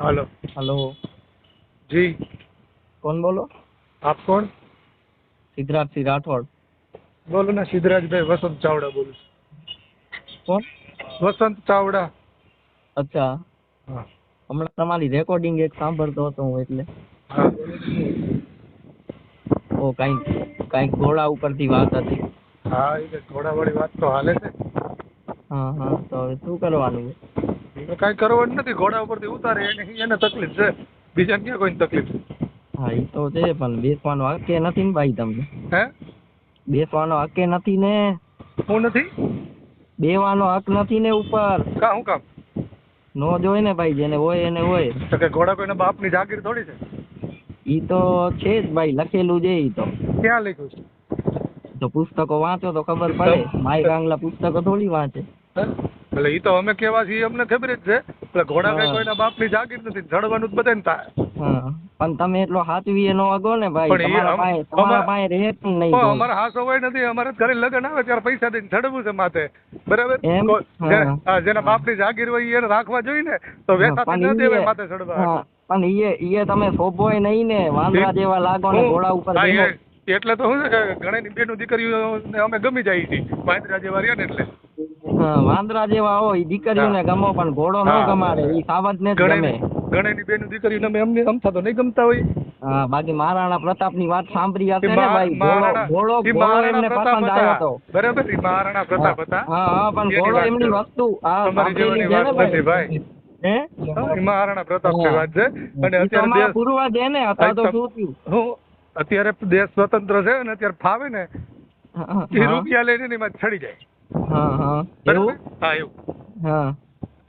Hello hello जी कौन बोलो आप कौन સિદ્ધાર્થ સિંહ રાઠોડ બોલો ને સિદ્ધરાજભાઈ વસંત ચાવડા બોલું કોણ છું વસંત ચાવડા અચ્છા હા હમણાં તમારી રેકોર્ડિંગ એક સાંભળતો હતો હું એટલે હા ઓ કાંઈક કાંઈક ઘોડા ઉપરથી વાત હતી હા એ ઘોડાવાળી વાત તો હાલે છે હા હા તો હવે શું કરવાનું તો કાંઈ કરવાનું નથી ઘોડા ઉપરથી ઉતારે એને એને તકલીફ છે. બીજાને ક્યાં કોઈને તકલીફ? છે હા એ તો છે પણ બેસવાનો હકે નથી ને ભાઈ તમને. હે? બેસવાનો હકે નથી ને? હું નથી? બેવાનો હક નથી ને ઉપર. કા હું કામ નો જોઈ ને ભાઈ જેને હોય એને હોય. તો કે ઘોડા કોઈના બાપની જાગીર થોડી છે? ઈ તો છે જ ભાઈ લખેલું છે ઈ તો. ક્યાં લખ્યું છે? તો પુસ્તકો વાંચો તો ખબર પડે. માય કાંગલા પુસ્તકો થોડી વાંચે. હે? એટલે ઈ તો અમે કેવા છીએ અમને ખબર જ છે. એટલે ઘોડા કઈ. કોઈના બાપની જાગીર નથી જડવાનું જ બધાને થાય. પણ તમે એટલો હાચવીએ નો અગો ને ભાઈ તમારા પાસે તમારા પાસે રહે પણ નહીં અમારા. હાસો હોય નથી અમારે ઘરે લગ્ન આવે ત્યારે પૈસા દઈને ચડવું છે માથે. બરાબર. જેના બાપની જાગીર હોય એને રાખવા જોઈએ ને તો વેસા ન દેવાય માથે ચડવા પણ ઈએ ઈએ તમે શોભોય નહીં ને વાંદરા જેવા લાગો ને ઘોડા ઉપર એટલે તો શું છે કે ઘણી બેનું દીકરીઓ અમે ગમી જાય છીએ જેવા રહ્યા ને એટલે. વાંદરા જેવા હોય દીકરીઓને ગમો પણ ઘોડો ન ગમાડે એ સાવજ ને જ ગમે. ગણેની બેનું દીકરીઓને અમે અમને અમથા તો નહીં ગમતા હોય. હા બાકી મહારાણા પ્રતાપની વાત સાંભળી હશે ને ભાઈ? ઘોડો ઘોડો એમને પસંદ આવ્યો હતો. બરાબર? મહારાણા પ્રતાપ હતા. હા હા પણ ઘોડો એમની વસ્તુ હા સાંભળેલી છે ને ભાઈ? મહારાણા પ્રતાપની વાત છે. અને અત્યારે પૂર્વજ હે ને અત્યારે તો શું થયું? હું અત્યારે દેશ સ્વતંત્ર છે ને અત્યારે ફાવે ને એ રૂપિયા લઈને એમાં ચડી જાય. હા હા. એવું? હા એવું. હા.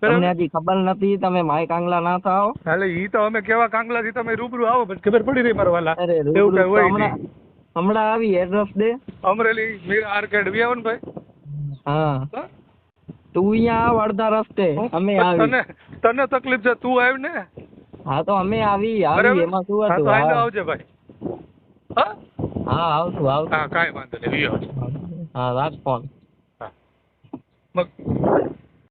તમને હજી ખબર નથી તમે માય કાંગલા ના થાઓ? એટલે ઈ તો અમે કેવા કાંગલા થી તમે રૂબરૂ આવો પણ ખબર પડી રહી મારા વાલા. અરે એવું કઈ હોય નહીં. હમણાં આવી એડ્રેસ દે. અમરેલી મીર આર્કેડ વિયાવન ભાઈ હા? તું અહીંયા આવ અડધા રસ્તે. અમે આવી. તને તને તકલીફ છે તું આવ ને હા તો અમે આવી આવી. એમાં શું હા તો આવજે ભાઈ. હા? હા આવશું આવશું. હા કાઈ વાંધો નહીં હા રાખ ફોન Look